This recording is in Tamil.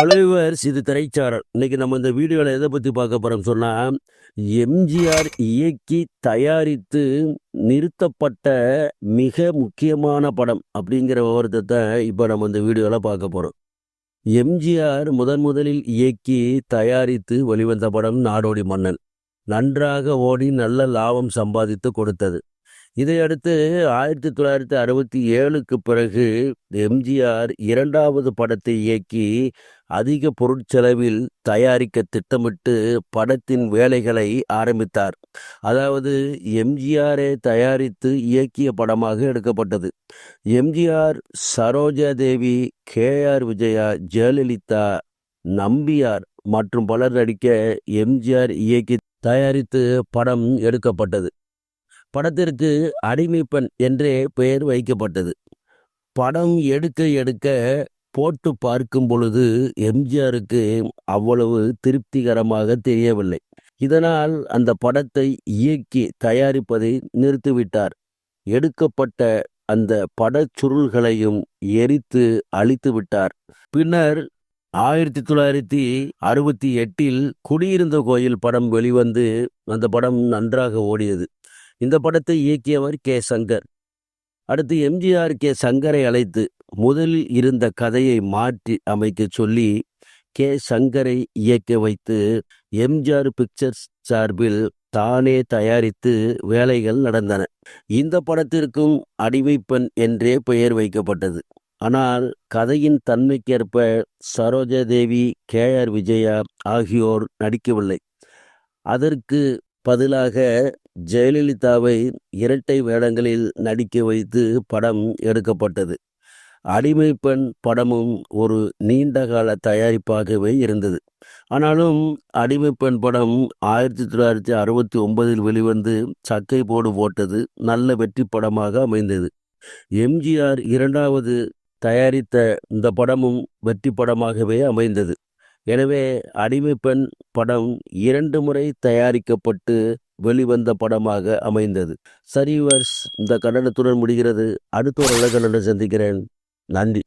அலைவர் இது திரைச்சாரல். இன்னைக்கு நம்ம இந்த வீடியோவில் எதை பற்றி பார்க்க போகிறோம் சொன்னால் எம்ஜிஆர் இயக்கி தயாரித்து நிறுத்தப்பட்ட மிக முக்கியமான படம் அப்படிங்கிற விவரத்தை இப்போ நம்ம இந்த வீடியோவில் பார்க்க போகிறோம் எம்ஜிஆர் முதன் முதலில் இயக்கி தயாரித்து வெளிவந்த படம் நாடோடி மன்னன். நன்றாக ஓடி நல்ல லாபம் சம்பாதித்து கொடுத்தது. இதையடுத்து ஆயிரத்தி தொள்ளாயிரத்தி அறுபத்தி ஏழுக்கு பிறகு எம்ஜிஆர் இரண்டாவது படத்தை இயக்கி அதிக பொருட்செலவில் தயாரிக்க திட்டமிட்டு படத்தின் வேலைகளை ஆரம்பித்தார். அதாவது எம்ஜிஆரே தயாரித்து இயக்கிய படமாக எடுக்கப்பட்டது. எம்ஜிஆர் சரோஜா தேவி கே ஆர் விஜயா ஜெயலலிதா நம்பியார் மற்றும் பலர் நடிக்க எம்ஜிஆர் இயக்கி தயாரித்து படம் எடுக்கப்பட்டது. படத்திற்கு அடிமைப்பெண் என்றே பெயர் வைக்கப்பட்டது. படம் எடுக்க எடுக்க போட்டு பார்க்கும் பொழுது எம்ஜிஆருக்கு அவ்வளவு திருப்திகரமாக தெரியவில்லை. இதனால் அந்த படத்தை இயக்கி தயாரிப்பதை நிறுத்திவிட்டார். எடுக்கப்பட்ட அந்த படச்சுருள்களையும் எரித்து அழித்து விட்டார். பின்னர் ஆயிரத்தி தொள்ளாயிரத்தி அறுபத்தி எட்டில் குடியிருந்த கோயில் படம் வெளிவந்து அந்த படம் நன்றாக ஓடியது. இந்த படத்தை இயக்கியவர் கே. சங்கர். அடுத்து எம்ஜிஆர் கே. சங்கரை அழைத்து முதலில் இருந்த கதையை மாற்றி அமைக்க சொல்லி கே. சங்கரை இயக்க வைத்து எம்ஜிஆர் பிக்சர்ஸ் சார்பில் தானே தயாரித்து வேலைகள் நடந்தன. இந்த படத்திற்கும் அடிமைப்பெண் என்றே பெயர் வைக்கப்பட்டது. ஆனால் கதையின் தன்மைக்கேற்ப சரோஜா தேவி கே. ஆர். விஜயா ஆகியோர் நடிக்கவில்லை. அதற்கு பதிலாக ஜெயலலிதாவை இரட்டை வேடங்களில் நடிக்க வைத்து படம் எடுக்கப்பட்டது. அடிமை பெண் படமும் ஒரு நீண்டகால தயாரிப்பாகவே இருந்தது. ஆனாலும் அடிமை பெண் படம் ஆயிரத்தி தொள்ளாயிரத்தி அறுபத்தி ஒன்பதில் வெளிவந்து சக்கை போடு போட்டது நல்ல வெற்றி படமாக அமைந்தது. எம்ஜிஆர் இரண்டாவது தயாரித்த இந்த படமும் வெற்றி படமாகவே அமைந்தது. எனவே அடிமை பெண் படம் இரண்டு முறை தயாரிக்கப்பட்டு வெளிவந்த படமாக அமைந்தது. சரிவர்ஸ் இந்த கண்டனத்துடன் முடிகிறது. அடுத்த ஒரு கன்னடம் சந்திக்கிறேன். நன்றி.